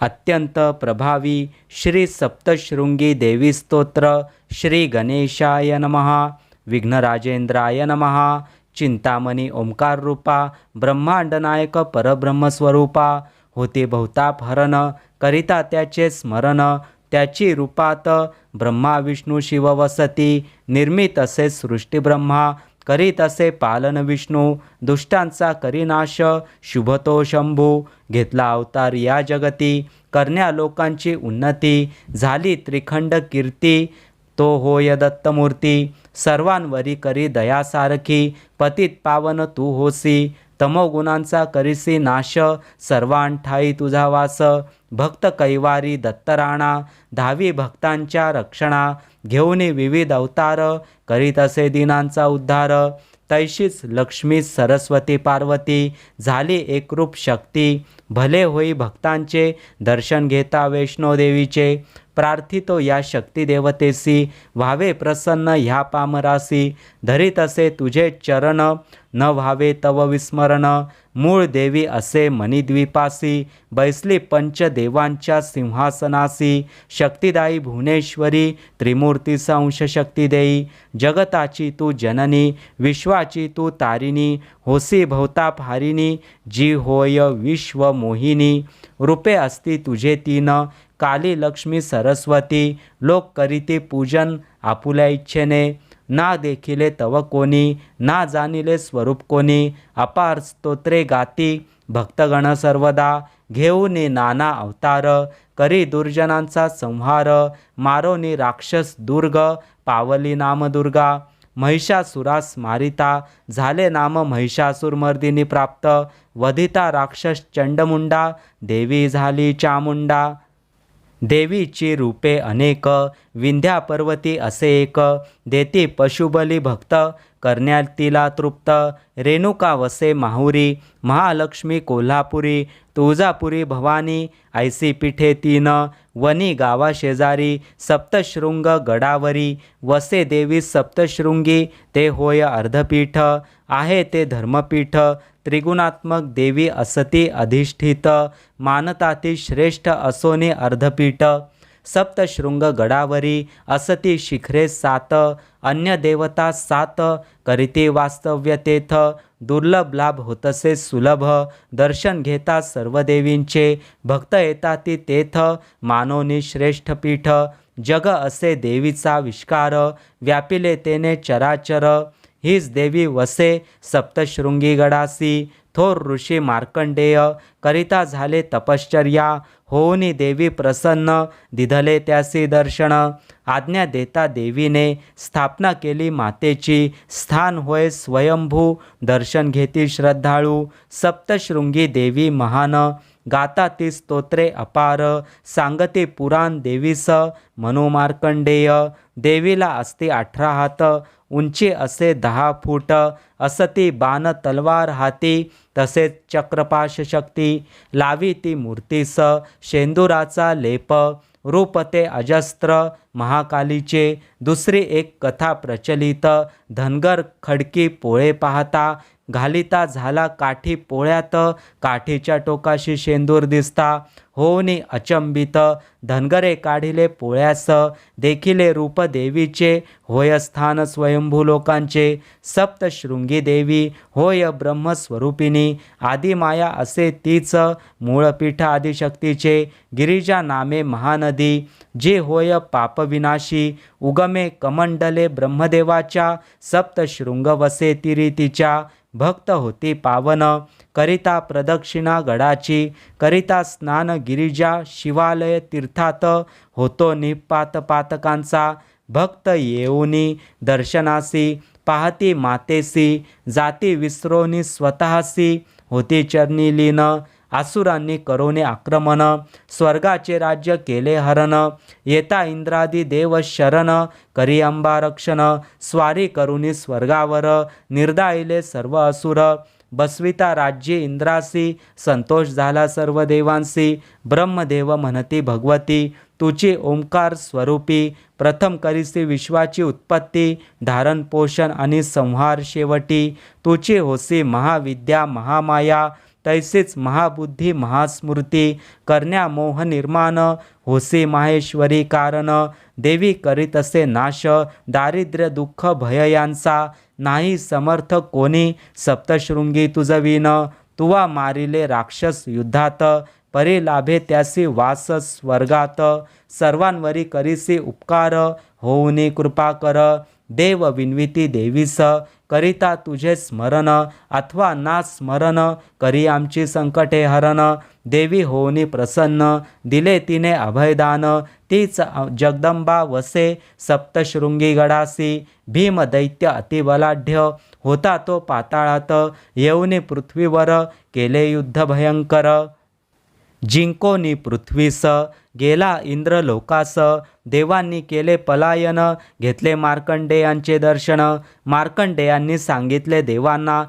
अत्यंत प्रभावी श्री सप्तशृंगी देवी स्तोत्र श्री गणेशाय नमहा विघ्नराजेंद्राय नमहा चिंतामणी ओंकार रूपा ब्रह्मांडनायक परब्रह्मस्वरूपा होते बहुताप हरण करिता त्याचे स्मरण त्याची रूपात ब्रह्मा विष्णू शिव वसती निर्मित असे सृष्टीब्रह्मा करीत असे पालन विष्णू. दुष्टांचा करीनाश शुभतो शंभू. घेतला अवतार या जगती. करण्या लोकांची उन्नती. झाली त्रिखंड कीर्ती. तो होय दत्तमूर्ती. सर्वांवरी करी दयासारखी. पतित पावन तू होसी. तमोगुणांचा करिसी नाश सर्वांठाई तुझा वास भक्त कैवारी दत्तराणा धावी भक्तांच्या रक्षणा घेऊन विविध अवतार करीत असे दिनांचा उद्धार तैशीच लक्ष्मी सरस्वती पार्वती झाली एकरूप शक्ती भले होई भक्तांचे दर्शन घेता वैष्णोदेवीचे प्रार्थितो या शक्तिदेवतेसी व्हावे प्रसन्न ह्या पामरासी धरीत असे तुझे चरण न व्हावे तव विस्मरण मूळ देवी असे मणिद्वीपासी बैसली पंचदेवांच्या सिंहासनासी शक्तिदायी भुवनेश्वरी त्रिमूर्ती संश शक्ती देई जगताची तू जननी विश्वाची तू तारिणी होसी भवताप हारिणी जी होय विश्व मोहिनी रूपे असती तुझे तीन काली लक्ष्मी सरस्वती लोक करीती पूजन आपुल्या इच्छेने ना देखिले तव कोणी ना जाणिले स्वरूप कोणी अपार स्तोत्रे गाती भक्तगण सर्वदा घेऊन नाना अवतार करी दुर्जनांचा संहार मारोनी राक्षस दुर्ग पावली नामदुर्गा महिषासुरास मारिता झाले नाम महिषासुरमर्दिनी प्राप्त वधिता राक्षस चंडमुंडा देवी झाली चामुंडा. देवीची रूपे अनेक विंध्या पर्वती असे एक देती पशुबली भक्त कर्ण्यातीला तृप्त रेणुका वसे माहुरी महालक्ष्मी कोल्हापुरी तुळजापुरी भवानी ऐसी पिठे तीन वनी गावा शेजारी सप्तशृंग गडावरी वसे देवी सप्तशृंगी ते होय अर्धपीठ आहे ते धर्मपीठ त्रिगुणात्मक देवी असती अधिष्ठित मानताती श्रेष्ठ असोने अर्धपीठ सप्तशृंग गडावरी असती शिखरे सात अन्य देवता सात करीते वास्तव्य तेथ दुर्लभ लाभ होतसे सुलभ दर्शन घेता सर्व देवींचे भक्त येताती तेथ मानोनी श्रेष्ठ पीठ जग असे देवीचा विष्कार व्यापिले तेने चराचर हीच देवी वसे सप्तशृंगी गडासी थोर ऋषी मार्कंडेय करिता झाले तपश्चर्या. होऊनी देवी प्रसन्न दिधले त्यासी दर्शन. आज्ञा देता देवीने स्थापना केली मातेची. स्थान होय स्वयंभू दर्शन घेती श्रद्धाळू. सप्तशृंगी देवी महान. गाता ती स्तोत्रे अपार सांगते पुराण देवीस मनोमार्कंडेय. देवीला असते अठरा हात उंची असे दहा फूट असती बाण तलवार हाती तसेच चक्रपाश शक्ती. लावी ती मूर्तीस शेंदुराचा लेप रूपते अजस्त्र महाकालीचे. दुसरी एक कथा प्रचलित धनगर खडकी पोळे पाहता घालिता झाला काठी पोळ्यात काठीच्या टोकाशी शेंदूर दिसता. होनी अचंबित धनगरे काढिले पोळ्यास देखिले रूप देवीचे होय स्थान स्वयंभू लोकांचे. सप्तशृंगी देवी होय ब्रह्मस्वरूपिणी आदिमाया असे तीच मूळपीठ आदिशक्तीचे गिरिजा नामे महानदी. जे होय पापविनाशी उगमे कमंडले ब्रह्मदेवाच्या सप्तशृंग वसे तिरीतीच्या. भक्त होती पावन. करिता प्रदक्षिणा गडाची करिता स्नान गिरिजा शिवालय तीर्थात होतो निपात पातकांचा. भक्त येऊनी दर्शनासी पाहती मातेसी जाती विसरोनी स्वतःसी होती चरणी लीन. आसुरांनी करोने आक्रमण स्वर्गाचे राज्य केले हरण येता इंद्रादी देव शरण करी अंबा रक्षण स्वारी करुणी स्वर्गावर निर्दायिले सर्व असुर बसविता राज्ये इंद्रासी संतोष झाला सर्व देवांसी ब्रह्मदेव म्हणती भगवती तुची ओंकार स्वरूपी प्रथम करीसी विश्वाची उत्पत्ती धारण पोषण आणि संहार शेवटी तुची होसी महाविद्या महामाया तैसेच महाबुद्धी महास्मृती करण्या मोह निर्माण होसे माहेश्वरी कारण देवी करीत असे नाश दारिद्र्य दुःख भय यांचा नाही समर्थ कोणी सप्तशृंगी तुझविन तुवा मारिले राक्षस युद्धात परे लाभे त्यासी वास स्वर्गात सर्वांवरी करीसी उपकार होऊनी कृपा कर देव विनविती देवीस करिता तुझे स्मरण अथवा ना स्मरण करी आमची संकटे हरण देवी होऊनी प्रसन्न दिले तिने अभयदान तीच जगदंबा वसे सप्तशृंगी गडासी भीम दैत्य अतिबलाढ्य होता तो पाताळात येऊने पृथ्वीवर केले युद्ध भयंकर जिंकोनी पृथ्वीस गेला इंद्र लोकास देवांनी केले पलायन घेतले मार्कंडेयांचे दर्शन मार्कंडेयांनी सांगितले देवांना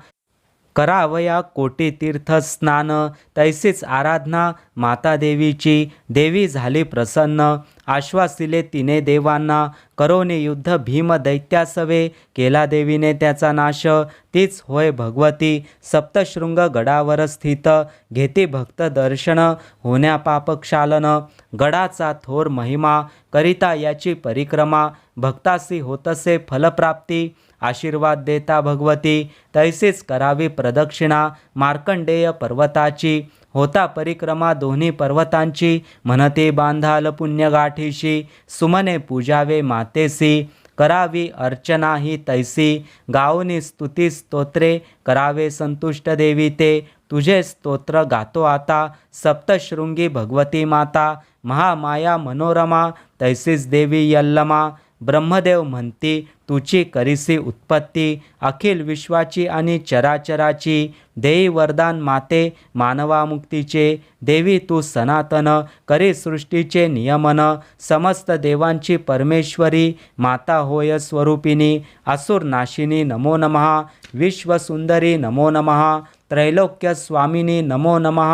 करावया कोटी तीर्थ स्नान तैसीच आराधना माता देवीची देवी झाली प्रसन्न आश्वासिले तिने देवांना करोने युद्ध भीम दैत्यासवे केला देवीने त्याचा नाश. तीच होय भगवती. सप्तशृंग गडावर स्थित. घेते भक्त दर्शन. होण्या पापक्षालन गडाचा थोर महिमा. करिता याची परिक्रमा. भक्तासी होतसे फलप्राप्ती. आशीर्वाद देता भगवती. तैसेच करावी प्रदक्षिणा. मार्कंडेय पर्वताची. होता परिक्रमा दोन्ही पर्वतांची. म्हणते बांधाल पुण्यगाठीशी. सुमने पूजावे मातेसी. करावी अर्चना ही तैसी. गाऊनी स्तुती स्तोत्रे. करावे संतुष्ट देवी ते. तुझे स्तोत्र गातो आता. सप्तशृंगी भगवती माता. महामाया मनोरमा. तैसीस देवी यल्लमा. ब्रह्मदेव म्हणते तुची करिसी उत्पत्ती अखिल विश्वाची आणि चराचराची देई वरदान माते मानवामुक्तीचे देवी तू सनातन करी सृष्टीचे नियमन समस्त देवांची परमेश्वरी माता होय स्वरूपिणी असुर नाशिनी नमो नमः विश्वसुंदरी नमो नमः त्रैलोक्य स्वामिनी नमो नमः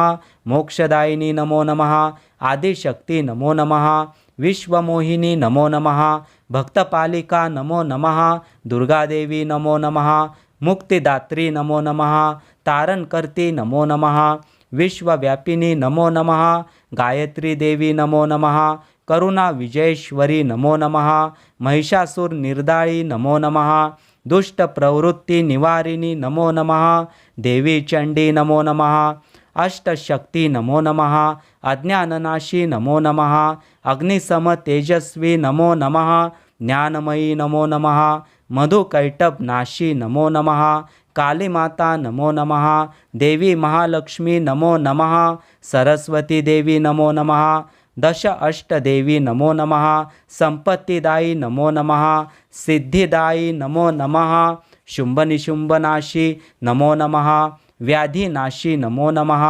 मोक्षदायिनी नमो नमः आदिशक्ती नमो नमः विश्वमोहिनी नमो नमः भक्तपालिका नमो नमः दुर्गादेवी नमो नमः मुक्तिदात्री नमो नमः तारणकर्ती नमो नमः विश्वव्यापिनी नमो नमः गायत्री देवी नमो नमः करुणा विजयेश्वरी नमो नमः महिषासुर निर्दाळी नमो नमः दुष्ट प्रवृत्ती निवारिणी नमो नमः देवी चंडी नमो नमः अष्टशक्ती नमो नमः अज्ञाननाशी नमो नमः अग्निसम तेजस्वी नमो नमः ज्ञानमयी नमो नमः मधुकैटभनाशी नमो नमः कालीमाता नमो नमः देवी महालक्ष्मी नमो नमः सरस्वती देवी नमो नमः दश अष्टदेवी नमो नमः संपत्तिदायी नमो नमः सिद्धिदायी नमो नमः शुंभनिशुंभनाशी नमो नमः व्याधिनाशी नमो नमः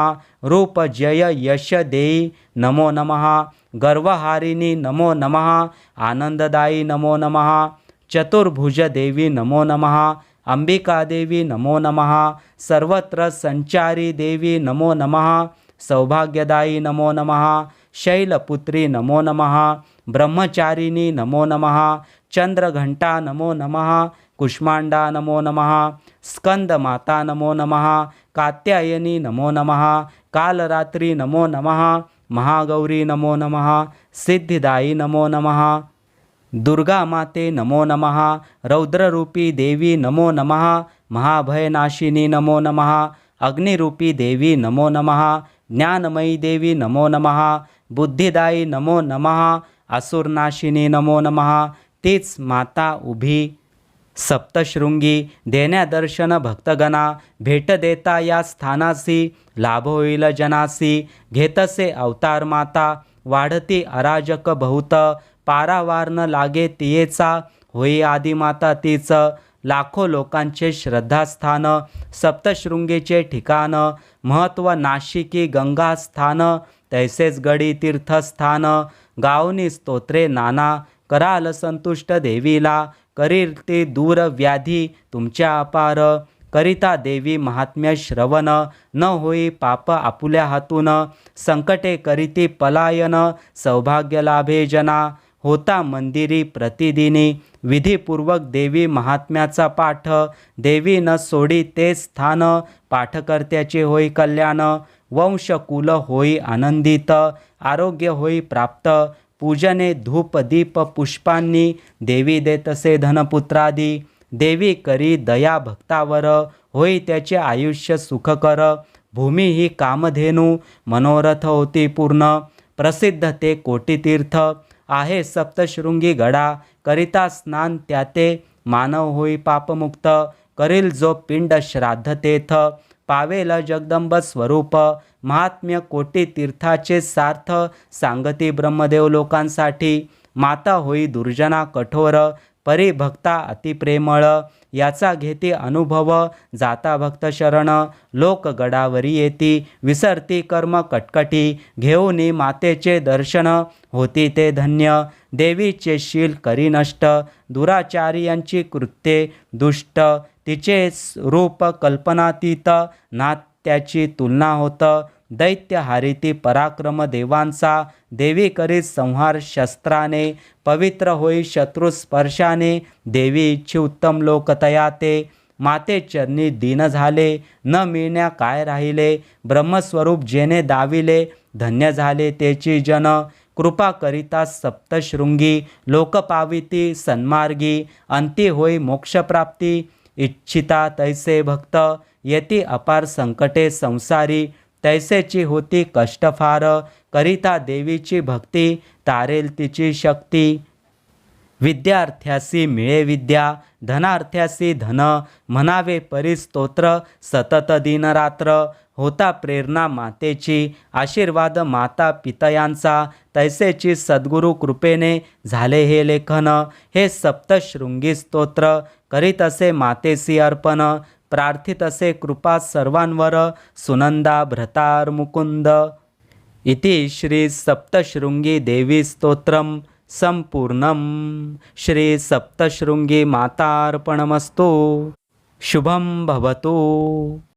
रूप जय यश देई नमो नमः गर्वहारिणी नमो नमः आनंददायी नमो नमः चतुर्भुज देवी नमो नमः अंबिका देवी नमो नमः सर्वत्र संचारी देवी नमो नमः सौभाग्यदायी नमो नमः शैलपुत्री नमो नमः ब्रह्मचारिणी नमो नमः चंद्रघंटा नमो नमः कुष्मांडा नमो नमः स्कंदमाता नमो नमः कात्यायनी नमो नमः कालरात्री नमो नमः महागौरी नमो नमः सिद्धिदायी नमो नमः दुर्गा माते नमो नमः रौद्ररूपी देवी नमो नमः महाभयनाशिनी नमो नमः अग्निरूपी देवी नमो नमः ज्ञानमयी देवी नमो नमः बुद्धिदायी नमो नमः असुरनाशिनी नमो नमः तीच माता उभी सप्तशृंगी देण्यादर्शन भक्तगणा भेट देता या स्थानासी लाभ होईल जनासी घेतसे अवतार माता वाढती अराजक बहुत पारावार न लागे तियेचा होई आदिमाता तीच लाखो लोकांचे श्रद्धास्थान सप्तशृंगीचे ठिकाण महत्त्व नाशिकी गंगास्थान तैसेच गडी तीर्थस्थान गावनी स्तोत्रे नाना कराल संतुष्ट देवीला करील ते दूर व्याधी तुमच्या अपार. करिता देवी महात्म्य श्रवण. न होई पाप आपुल्या हातून. संकटे करीती पलायन सौभाग्य लाभे जना. होता मंदिरी प्रतिदिनी. विधीपूर्वक देवी महात्म्याचा पाठ. देवी न सोडी ते स्थान. पाठकर्त्याचे होई कल्याण. वंशकुल होई आनंदित. आरोग्य होई प्राप्त. पूजने धूप दीप पुष्पांनी देवी देतसे धनपुत्रादी देवी करी दया भक्तावर होई त्याचे आयुष्य सुखकर भूमी ही कामधेनू मनोरथ होती पूर्ण प्रसिद्ध ते कोटीतीर्थ आहे सप्तशृंगी गडा करिता स्नान त्याते मानव होई पापमुक्त करील जो पिंड श्राद्ध तेथ पावेल जगदंब स्वरूप. महात्म्य कोटी तीर्थाचे सार्थ सांगती ब्रह्मदेव लोकांसाठी. माता होई दुर्जना कठोर परिभक्ता अतिप्रेमळ याचा घेती अनुभव जाता भक्त शरण. लोक गडावरी येती विसरती कर्म कटकटी. घेऊनी मातेचे दर्शन होती ते धन्य. देवीचे शील करी नष्ट दुराचार्यांची कृत्ये दुष्ट. तिचे रूप कल्पनातीत ना त्याची तुलना होत. दैत्य हारिती पराक्रम देवांचा देवी करीत संहार शस्त्राने पवित्र होई शत्रू स्पर्शाने देवी इच्छी उत्तम लोकतया ते माते चरणी दीन झाले न मिळण्या काय राहिले ब्रह्मस्वरूप जेने दाविले धन्य झाले तेची जन कृपा करिता सप्तशृंगी लोकपाविती सन्मार्गी अंती होई मोक्षप्राप्ती इच्छिता तैसे भक्त येती अपार संकटे संसारी तैसेची होती कष्टफार करिता देवीची भक्ती तारेल तिची शक्ती. विद्यार्थ्यासी मिळे विद्या धनार्थ्यासी धन म्हणावे परिस्तोत्र सतत दिनरात्र होता प्रेरणा मातेची आशीर्वाद माता पितयांचा तैसेची सद्गुरु कृपेने झाले हे लेखन हे सप्तशृंगी स्तोत्र करीत असे मातेसी अर्पण प्रार्थित असे कृपा सर्वांवर सुनंदा भ्रतार मुकुंद. इति श्री सप्तशृंगी देवी स्तोत्रम. संपूर्णम श्री सप्तशृंगी मातार्पणमस्तु। शुभं भवतु।